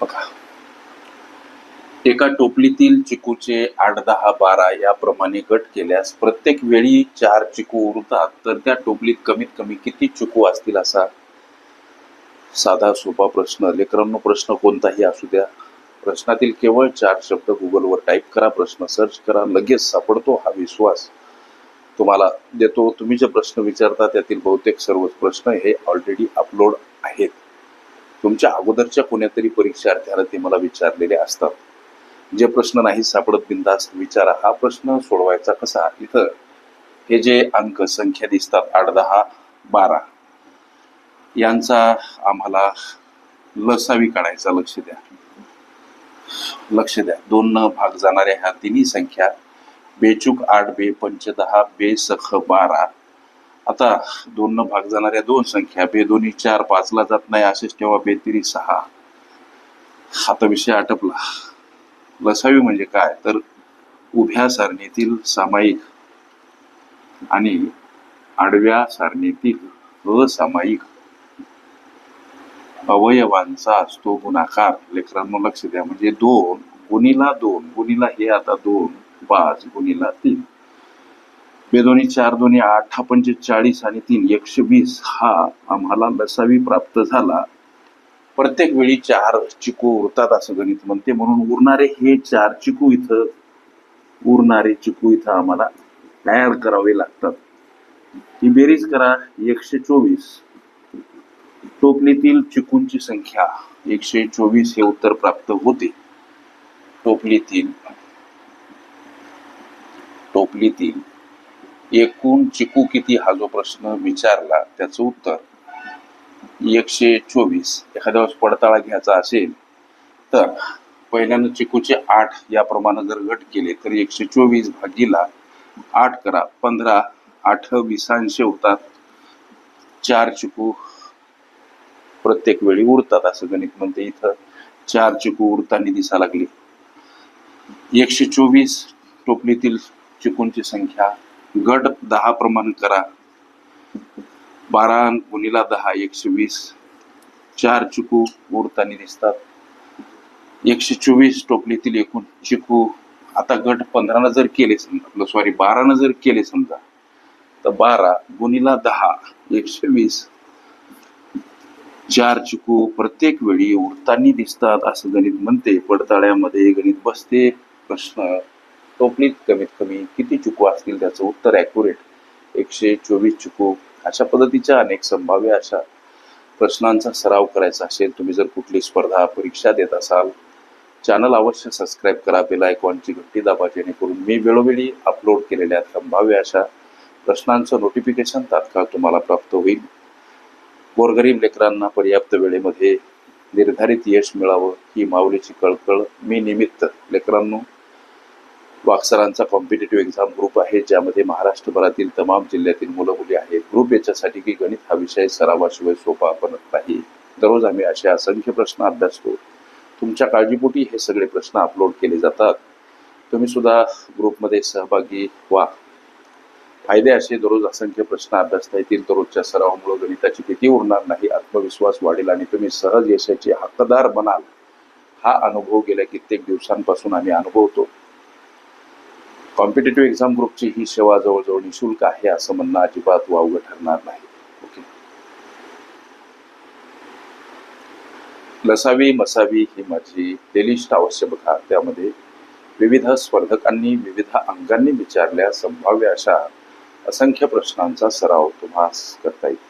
बघा. एका टोपलीतील चिकूचे आठ दहा बारा याप्रमाणे गट केल्यास प्रत्येक वेळी चार चिकू उरतात तर त्या टोपलीत कमीत कमी किती चिकू असतील असा साधा सोपा प्रश्न. लेकरांनो प्रश्न कोणताही असू द्या. प्रश्नातील केवळ चार शब्द गुगलवर टाईप करा प्रश्न सर्च करा लगेच सापडतो हा विश्वास तुम्हाला देतो. तुम्ही जे प्रश्न विचारता त्यातील बहुतेक सर्वच प्रश्न हे ऑलरेडी अपलोड आहेत. तुमच्या अगोदरच्या कोण्यातरी परीक्षार्थ्याला ते मला विचारलेले असतात. जे प्रश्न नाही सापडत बिंदास्त विचारा. हा प्रश्न सोडवायचा कसा? इथं हे जे अंक संख्या दिसतात आठ दहा बारा यांचा आम्हाला लसावी काढायचा लक्ष द्या. लक्ष द्या. दोन न भाग जाणाऱ्या ह्या तिन्ही संख्या बेचूक आठ बे पंच दहा बे सख बारा आता दोन न भाग जाणाऱ्या दोन संख्या बे दोन्ही चार पाचला जात नाही असेच ठेवा बेतिरी सहा. आता विषय आटपला. लसावी म्हणजे काय? तर उभ्या सारणीतील सामायिक आणि आडव्या सारणीतील असामायिक अवयवांचा असतो गुणाकार. लेकरांनो लक्ष द्या. म्हणजे दोन गुणीला दोन गुणीला हे आता दोन पाच गुणीला तीन. बेदोनी चार दोन्ही आठ हा चाळीस आणि तीन एकशे वीस हा आम्हाला लसावी प्राप्त झाला. प्रत्येक वेळी चार चिकू उरतात असं गणित म्हणते. म्हणून उरणारे हे चार चिकू इथं उरणारे चिकू इथं आम्हाला तयार करावे लागतात. ही बेरीज करा एकशे चोवीस. टोपलीतील चिकूंची संख्या एकशे चोवीस हे उत्तर प्राप्त होते. टोपलीतील टोपलीतील एकूण चिकू किती हा जो प्रश्न विचारला त्याचं उत्तर एकशे चोवीस. एखाद्या वेळेस पडताळा घ्यायचा असेल तर पहिल्यानं चिकूचे आठ याप्रमाणे जर घट केले तर एकशे चोवीस भागीला आठ करा. पंधरा आठ विसांशे होतात. चार चिकू प्रत्येक वेळी उरतात असं गणित म्हणते इथं. चार चिकू उरताना दिसा लागली. एकशे चोवीस टोपलीतील चिकूंची संख्या गट दहा प्रमाण करा. बारा गुणीला दहा एकशे वीस. चार चिकू उरताना दिसतात. एकशे चोवीस टोपलीतील एकूण चिकू. आता गट पंधरानं जर केले समजा सॉरी बारानं जर केले समजा तर बारा गुणीला दहा एकशे वीस. चार चिकू प्रत्येक वेळी उरताना दिसतात असं गणित म्हणते. पडताळ्यामध्ये गणित बसते प्रश्न टोपलीत कमीत कमी किती चुकू असतील त्याचं उत्तर ॲक्युरेट एकशे चोवीस चुकू. अशा पद्धतीच्या अनेक संभाव्य अशा प्रश्नांचा सराव करायचा असेल तुम्ही जर कुठली स्पर्धा परीक्षा देत असाल चॅनल अवश्य सबस्क्राईब करा बेल आयकॉनची घंटी दाबा जेणेकरून मी वेळोवेळी अपलोड केलेल्या संभाव्य अशा प्रश्नांचं नोटिफिकेशन तात्काळ तुम्हाला प्राप्त होईल. गोरगरीब लेकरांना पर्याप्त वेळेमध्ये निर्धारित यश मिळावं ही माऊलीची कळकळ. मी निमित्त लेकरांनो वाक्सरांचा कॉम्पिटेटिव्ह एक्झाम ग्रुप आहे ज्यामध्ये महाराष्ट्रभरातील तमाम जिल्ह्यातील मुलं मुली आहेत. ग्रुप याच्यासाठी की गणित हा विषय सरावाशिवाय सोपा बनत नाही. दररोज आम्ही असे असंख्य प्रश्न अभ्यासतो. तुमच्या काळजीपोटी हे सगळे प्रश्न अपलोड केले जातात. तुम्ही सुद्धा ग्रुपमध्ये सहभागी व्हा. फायदे असे दररोज असंख्य प्रश्न अभ्यासता येतील. दररोजच्या सरावामुळे गणिताची भीती उरणार नाही आत्मविश्वास वाढेल आणि तुम्ही सहज यशाचे हक्कदार बनाल. हा अनुभव गेल्या कित्येक दिवसांपासून आम्ही अनुभवतो. कॉम्पिटेटिव्ह एक्झाम ग्रुपची ही सेवा जवळजवळ निशुल्क आहे असं म्हणणं अजिबात वावगं ठरणार नाही. ओके लसावी मसावी ही माझी प्लेलिस्ट अवश्य बघा. त्यामध्ये विविध स्पर्धकांनी विविध अंगांनी विचारल्या संभाव्य अशा असंख्य प्रश्नांचा सराव तुम्हाला करता येईल.